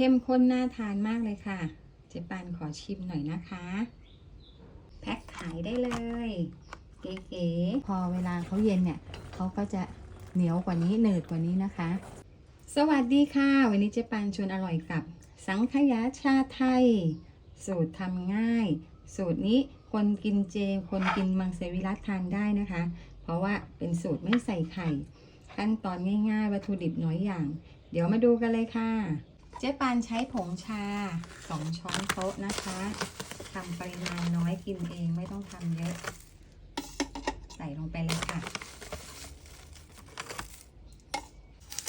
เข้มข้นน่าทานมากเลยค่ะ เจ๊ปานขอชิมหน่อยนะคะ แพ็คขายได้เลย เก๋ๆ พอเวลาเขาเย็นเนี่ยเขาก็จะเหนียวกว่านี้หนืดกว่านี้นะคะ สวัสดีค่ะ วันนี้เจ๊ปานชวนอร่อยกับ สังขยาชาไทย สูตรทำง่าย สูตรนี้คนกินเจ คนกินมังสวิรัตทานได้นะคะ เพราะว่าเป็นสูตรไม่ใส่ไข่ ขั้นตอนง่ายๆ วัตถุดิบน้อยอย่าง เดี๋ยวมาดูกันเลยค่ะ เจ๊ปานใช้ผงชา2ช้อนโต๊ะนะคะทำปริมาณน้อยกินเองไม่ต้องทำเยอะ ใส่ลงไปเลยค่ะ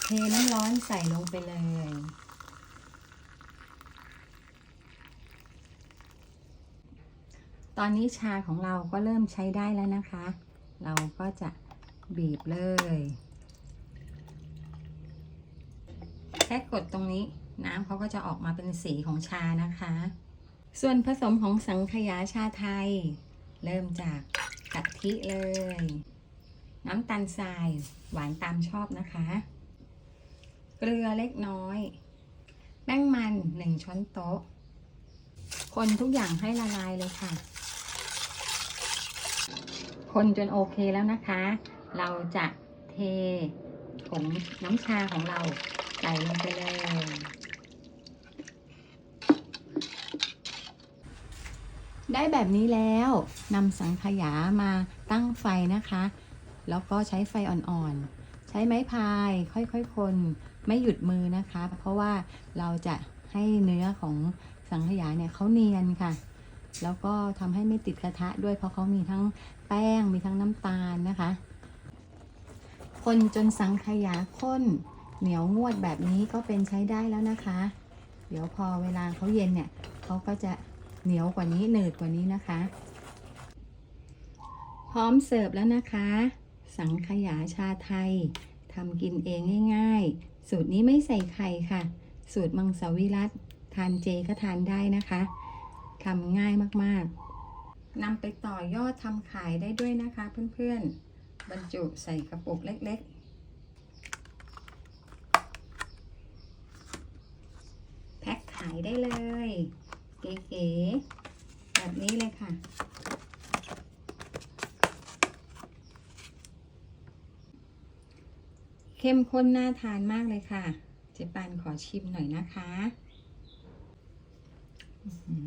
เทน้ำร้อนใส่ลงไปเลยตอนนี้ชาของเราก็เริ่มใช้ได้แล้วนะคะ เราก็จะบีบเลย แค่กดตรงนี้ น้ำเขาก็จะออกมาเป็นสีของชานะคะ ส่วนผสมของสังขยาชาไทย เริ่มจากกะทิเลย น้ำตาลทราย หวานตามชอบนะคะ เกลือเล็กน้อย แป้งมัน1ช้อนโต๊ะ คนทุกอย่างให้ละลายเลยค่ะ คนจนโอเคแล้วนะคะ เราจะเทผงน้ำชาของเราใส่ลงไปเลย ได้แบบนี้แล้วนำสังขยามาตั้งไฟนะคะ แล้วก็ใช้ไฟอ่อนๆ ใช้ไม้พายค่อยๆคนไม่หยุดมือนะคะ เพราะว่าเราจะให้เนื้อของสังขยาเนี่ยเขาเนียนค่ะ แล้วก็ทำให้ไม่ติดกระทะด้วยเพราะเขามีทั้งแป้งมีทั้งน้ำตาลนะคะ คนจนสังขยาข้นเหนียวงวดแบบนี้ก็เป็นใช้ได้แล้วนะคะ เดี๋ยวพอเวลาเขาเย็นเนี่ยเขาก็จะ เหนียวกว่านี้หนืดกว่านี้นะคะ พร้อมเสิร์ฟแล้วนะคะ สังขยาชาไทยทำกินเองง่ายๆ สูตรนี้ไม่ใส่ไข่ค่ะ สูตรมังสวิรัตทานเจก็ทานได้นะคะทำง่ายมากๆนำไปต่อยอดทำขายได้ด้วยนะคะเพื่อนๆ บรรจุใส่กระปุกเล็กๆแพ็คขายได้เลย เก๋ๆแบบนี้เลยค่ะ เข้มข้นน่าทานมากเลยค่ะ เจ๊ปานขอชิมหน่อยนะคะหอ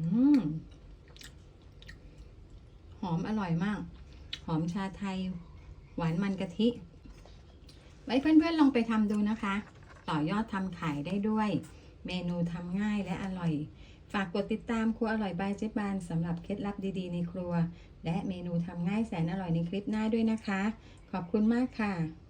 หอมอร่อยมาก หอมชาไทย หวานมันกะทิ ไว้เพื่อนๆลองไปทำดูนะคะ ต่อยอดทำขายได้ด้วย เมนูทำง่ายและอร่อย ฝากกดติดตามครัวอร่อยบายเจ๊บานสำหรับเคล็ดลับดีๆในครัว และเมนูทำง่ายแสนอร่อยในคลิปหน้าด้วยนะคะ ขอบคุณมากค่ะ